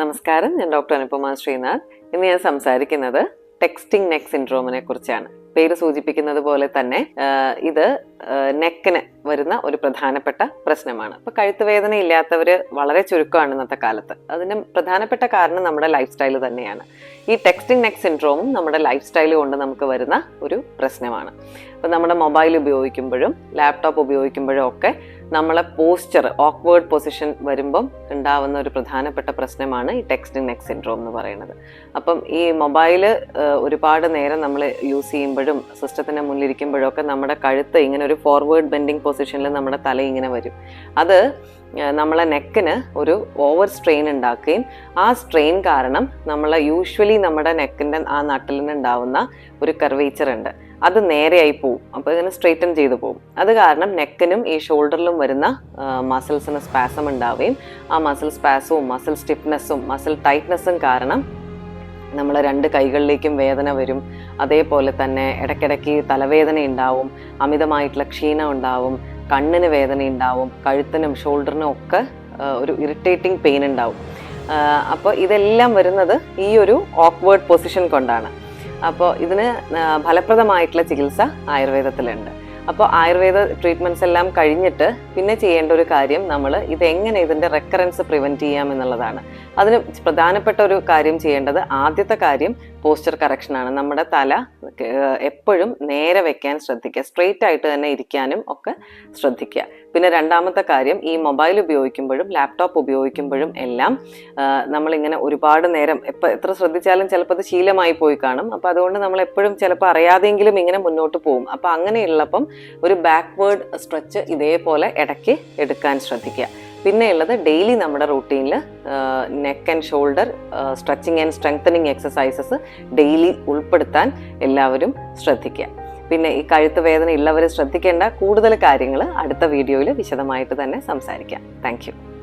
നമസ്കാരം. ഞാൻ ഡോക്ടർ അനുപമ ശ്രീനാഥ്. ഇന്ന് ഞാൻ സംസാരിക്കുന്നത് ടെക്സ്റ്റിംഗ് നെക്ക് സിൻഡ്രോമിനെ കുറിച്ചാണ്. പേര് സൂചിപ്പിക്കുന്നത് പോലെ തന്നെ ഇത് നെക്കിന് വരുന്ന ഒരു പ്രധാനപ്പെട്ട പ്രശ്നമാണ്. ഇപ്പൊ കഴുത്ത് വേദന ഇല്ലാത്തവര് വളരെ ചുരുക്കമാണ് ഇന്നത്തെ കാലത്ത്. അതിന് പ്രധാനപ്പെട്ട കാരണം നമ്മുടെ ലൈഫ് സ്റ്റൈൽ തന്നെയാണ്. ഈ ടെക്സ്റ്റിംഗ് നെക്ക് സിൻഡ്രോമും നമ്മുടെ ലൈഫ് സ്റ്റൈൽ കൊണ്ട് നമുക്ക് വരുന്ന ഒരു പ്രശ്നമാണ്. ഇപ്പം നമ്മുടെ മൊബൈൽ ഉപയോഗിക്കുമ്പോഴും ലാപ്ടോപ്പ് ഉപയോഗിക്കുമ്പോഴും ഒക്കെ നമ്മളെ പോസ്ചർ ഓക്വേർഡ് പൊസിഷൻ വരുമ്പം ഉണ്ടാവുന്ന ഒരു പ്രധാനപ്പെട്ട പ്രശ്നമാണ് ഈ ടെക്സ്റ്റിംഗ് നെക്ക് സിൻഡ്രോം എന്ന് പറയുന്നത്. അപ്പം ഈ മൊബൈൽ ഒരുപാട് നേരം നമ്മൾ യൂസ് ചെയ്യുമ്പോഴും സിസ്റ്റത്തിന്റെ മുന്നിലിരിക്കുമ്പോഴും ഒക്കെ നമ്മുടെ കഴുത്ത് ഇങ്ങനെ ഒരു ഫോർവേഡ് ബെൻഡിങ് പൊസിഷനിൽ നമ്മുടെ തല ഇങ്ങനെ വരും. അത് നമ്മളെ നെക്കിന് ഒരു ഓവർ സ്ട്രെയിൻ ഉണ്ടാക്കുകയും ആ സ്ട്രെയിൻ കാരണം നമ്മൾ യൂഷ്വലി നമ്മുടെ നെക്കിന്റെ ആ നട്ടിൽ നിന്നുണ്ടാവുന്ന ഒരു കർവേച്ചർ ഉണ്ട്. അത് നേരെയായി പോവും. അപ്പോൾ ഇങ്ങനെ സ്ട്രെയിറ്റൻ ചെയ്തു പോവും. അത് കാരണം നെക്കിനും ഈ ഷോൾഡറിലും വരുന്ന മസിൽസിന് സ്പാസം ഉണ്ടാവുകയും ആ മസിൽ സ്പാസവും മസിൽ സ്റ്റിഫ്നെസ്സും മസിൽ ടൈറ്റ്നെസ്സും കാരണം നമ്മളെ രണ്ട് കൈകളിലേക്കും വേദന വരും. അതേപോലെ തന്നെ ഇടയ്ക്കിടയ്ക്ക് തലവേദന ഉണ്ടാവും അമിതമായിട്ടുള്ള ക്ഷീണം ഉണ്ടാവും കണ്ണിന് വേദന ഉണ്ടാവും കഴുത്തിനും ഷോൾഡറിനും ഒക്കെ ഒരു ഇറിറ്റേറ്റിംഗ് പെയിൻ ഉണ്ടാവും. അപ്പോൾ ഇതെല്ലാം വരുന്നത് ഈ ഒരു ഓക്വേർഡ് പൊസിഷൻ കൊണ്ടാണ്. അപ്പോൾ ഇതിന് ഫലപ്രദമായിട്ടുള്ള ചികിത്സ ആയുർവേദത്തിലുണ്ട്. അപ്പോൾ ആയുർവേദ ട്രീറ്റ്മെന്റ്സ് എല്ലാം കഴിഞ്ഞിട്ട് പിന്നെ ചെയ്യേണ്ട ഒരു കാര്യം നമ്മൾ ഇതെങ്ങനെ ഇതിന്റെ റെക്കറൻസ് പ്രിവെന്റ് ചെയ്യാം എന്നുള്ളതാണ്. അതിന് പ്രധാനപ്പെട്ട ഒരു കാര്യം ചെയ്യേണ്ടത് ആദ്യത്തെ കാര്യം പോസ്റ്റർ കറക്ഷനാണ് നമ്മുടെ തല എപ്പോഴും നേരെ വെക്കാൻ ശ്രദ്ധിക്കുക. സ്ട്രെയിറ്റ് ആയിട്ട് തന്നെ ഇരിക്കാനും ഒക്കെ ശ്രദ്ധിക്കുക. പിന്നെ രണ്ടാമത്തെ കാര്യം ഈ മൊബൈൽ ഉപയോഗിക്കുമ്പോഴും ലാപ്ടോപ്പ് ഉപയോഗിക്കുമ്പോഴും എല്ലാം നമ്മളിങ്ങനെ ഒരുപാട് നേരം എപ്പോൾ എത്ര ശ്രദ്ധിച്ചാലും ചിലപ്പോൾ അത് ശീലമായി പോയി കാണും. അപ്പോൾ അതുകൊണ്ട് നമ്മൾ എപ്പോഴും ചിലപ്പോൾ അറിയാതെങ്കിലും ഇങ്ങനെ മുന്നോട്ട് പോകും. അപ്പോൾ അങ്ങനെയുള്ളപ്പം ഒരു ബാക്ക്വേർഡ് സ്ട്രെച്ച് ഇതേപോലെ ഇടയ്ക്ക് എടുക്കാൻ ശ്രദ്ധിക്കുക. പിന്നെ ഉള്ളത് ഡെയിലി നമ്മുടെ റൂട്ടീനിൽ neck and shoulder stretching and strengthening exercises daily ഉൾപ്പെടുത്താൻ എല്ലാവരും ശ്രദ്ധിക്കുക. പിന്നെ ഈ കഴുത്ത് വേദന ഉള്ളവർ ശ്രദ്ധിക്കേണ്ട കൂടുതൽ കാര്യങ്ങൾ അടുത്ത വീഡിയോയിൽ വിശദമായിട്ട് തന്നെ സംസാരിക്കാം. താങ്ക്